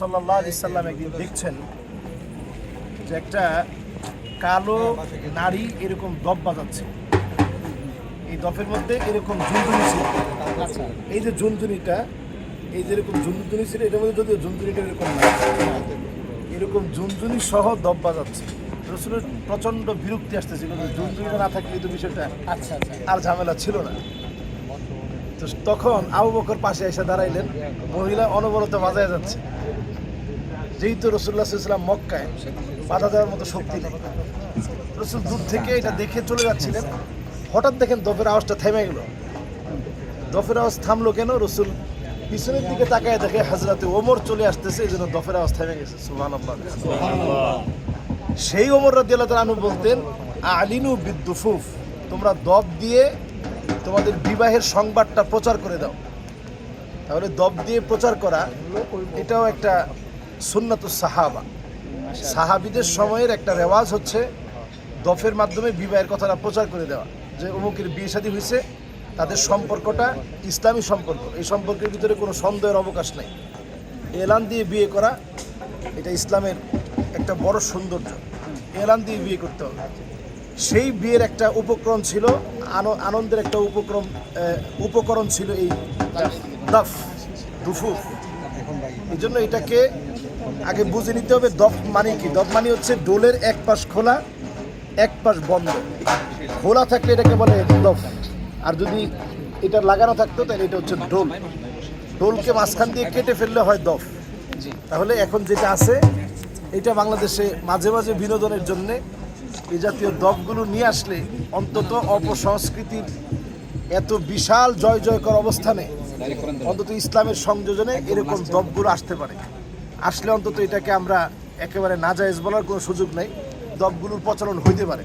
সাল্লাহ সাল্লাম একদিন দেখছেন যে একটা কালো নারী এরকম দপ বাজাচ্ছে। এই দফের মধ্যে এরকম ঝুনঝুনি ছিল। আচ্ছা। এই যে ঝুনঝুনিটা এই যে এরকম ঝুনঝুনি ছিল এটার মধ্যে যদিও ঝুনঝুনিটা এরকম না এরকম ঝুনঝুনি সহ দপ বাজাচ্ছে। রসুলের প্রচণ্ড বিরক্তি আসতেছিল ঝুনঝুনিটা না থাকলে তো বিষয়টা আচ্ছা আচ্ছা। আর ঝামেলা ছিল না। তো তখন আবু বকর পাশে এসে দাঁড়াইলেন মহিলা অনবরত বাজায় যাচ্ছে। যেহেতু রসুল্লাহ ইসলাম মক্কায়, বাধা দেওয়ার মতো শক্তি নেই। রসুল দূর থেকে এটা দেখে চলে যাচ্ছিলেন। হঠাৎ দেখেন দফের আওয়াজটা থেমে গেল। দফের আওয়াজ থামলো কেন? রসুল পিছনের দিকে তাকায় দেখে হাজরাতে ওমর চলে আসতেছে, এই জন্য দফের আওয়াজ থেমে গেছে। সুবহান সেই ওমর তাআলা আনহু বলতেন, আলিনু বিদ্দুফুফ, তোমরা দব দিয়ে তোমাদের বিবাহের সংবাদটা প্রচার করে দাও। তাহলে দব দিয়ে প্রচার করা, এটাও একটা সুন্নাত সাহাবা। সাহাবিদের সময়ের একটা রেওয়াজ হচ্ছে দফের মাধ্যমে বিবাহের কথাটা প্রচার করে দেওয়া, যে অমুকের বিয়ে শাদী হয়েছে, তাদের সম্পর্কটা ইসলামী সম্পর্ক, এই সম্পর্কের ভিতরে কোনো সন্দেহের অবকাশ নেই। এলান দিয়ে বিয়ে করা, এটা ইসলামের একটা বড় সৌন্দর্য। এলান দিয়ে বিয়ে করতে হবে। সেই বিয়ের একটা উপক্রম ছিল, আনো- আনন্দের একটা উপক্রম উপকরণ ছিল এই দফ দুফু এই জন্য এটাকে আগে বুঝে নিতে হবে দফ মানে কি? দফ মানে হচ্ছে ডোলের এক পাশ খোলা, এক পাশ বন্ধ। খোলা থাকলে এটাকে বলে দফ। আর যদি এটা লাগানো থাকতো, তাহলে এটা হচ্ছে ডোল। ডোলকে মাঝখান দিয়ে কেটে ফেললে হয় দফ। তাহলে এখন যেটা আছে, এটা বাংলাদেশে মাঝে মাঝে বিনোদনের জন্য এই জাতীয় দপগুলো নিয়ে আসলে অন্তত অপসংস্কৃতির এত বিশাল জয় জয়কর অবস্থানে অন্তত ইসলামের সংযোজনে এরকম দপগুলো আসতে পারে। আসলে অন্তত এটাকে আমরা একেবারে না নাজায়েজ বলার কোনো সুযোগ নেই। দপগুলোর প্রচলন হইতে পারে।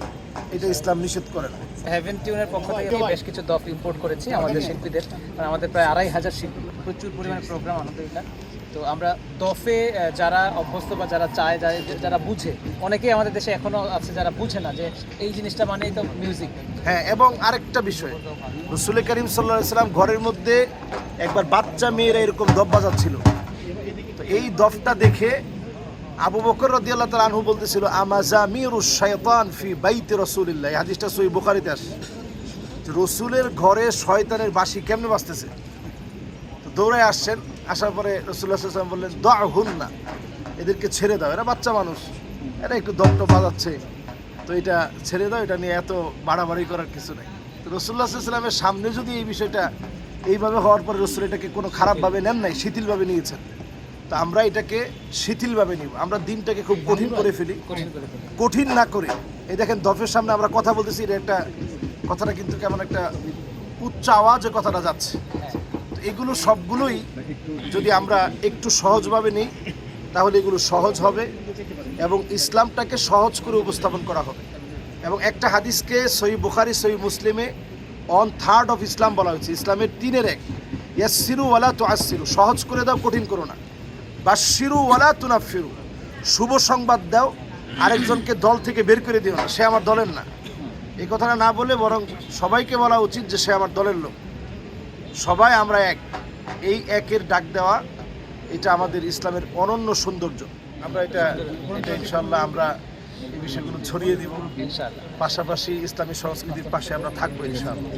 এটা ইসলাম নিষেধ করে না। হ্যাভেন টিউনের পক্ষ থেকে বেশ কিছু দপ ইম্পোর্ট করেছি আমাদের শিল্পীদের। আমাদের প্রায় আড়াই হাজার শিল্পী প্রচুর পরিমাণে প্রোগ্রাম আলহামদুলিল্লাহ তো আমরা দফে যারা অভ্যস্ত বা যারা চায়, যারা যারা বুঝে, অনেকেই আমাদের দেশে এখনও আছে যারা বুঝে না যে এই জিনিসটা মানেই তো মিউজিক হ্যাঁ এবং আরেকটা বিষয়, রসুল করিম সাল্লাহ সাল্লাম ঘরের মধ্যে একবার বাচ্চা মেয়েরা এরকম দফ বাজাচ্ছিল। তো এই দফটা দেখে আবু বকর রাদিয়াল্লাহু তাআলা আনহু বলতেছিল, আমাজামিরু শায়তান ফি বাইতে রাসূলিল্লাহ। এই হাদিসটা সহিহ বুখারীতে আসে রসুলের ঘরে শয়তানের বাঁশি কেমনে বাজতেছে? তো দৌড়ায় আসছেন, আসার পরে রসুল্লাহ সাল্লাম বললেন হুন না এদেরকে ছেড়ে দাও, এরা বাচ্চা মানুষ, এরা একটু দমটা বাজাচ্ছে। তো এটা ছেড়ে দাও, এটা নিয়ে এত বাড়াবাড়ি করার কিছু নেই। তো রসুল্লাহ সাল্লামের সামনে যদি এই বিষয়টা এইভাবে হওয়ার পরে রসুল এটাকে কোনো খারাপভাবে নেন নাই, শিথিলভাবে নিয়েছেন, তো আমরা এটাকে শিথিলভাবে নিব। আমরা দিনটাকে খুব কঠিন করে ফেলি। কঠিন না করে। এই দেখেন, দফের সামনে আমরা কথা বলতেছি, এটা একটা কথাটা কিন্তু কেমন একটা উচ্চ আওয়াজে কথাটা যাচ্ছে। এগুলো সবগুলোই যদি আমরা একটু সহজভাবে নিই, তাহলে এগুলো সহজ হবে এবং ইসলামটাকে সহজ করে উপস্থাপন করা হবে। এবং একটা হাদিসকে সই বুখারি সই মুসলিমে অন থার্ড অফ ইসলাম বলা হয়েছে। ইসলামের তিনের এক ইয়াসিরু ওয়ালা তো আসিরু সহজ করে দাও, কঠিন করো না। বা শিরু ওয়ালা তুনাফিরু শুভ সংবাদ দাও, আরেকজনকে দল থেকে বের করে দিও না। সে আমার দলের না। এই কথাটা না বলে বরং সবাইকে বলা উচিত যে সে আমার দলের লোক। সবাই আমরা এক। এই একের ডাক দেওয়া এটা আমাদের ইসলামের অনন্য সৌন্দর্য। আমরা এটা এটা ইনশাল্লাহ আমরা এই বিষয়গুলো ছড়িয়ে দিব। পাশাপাশি ইসলামী সংস্কৃতির পাশে আমরা থাকব ইনশাআল্লাহ।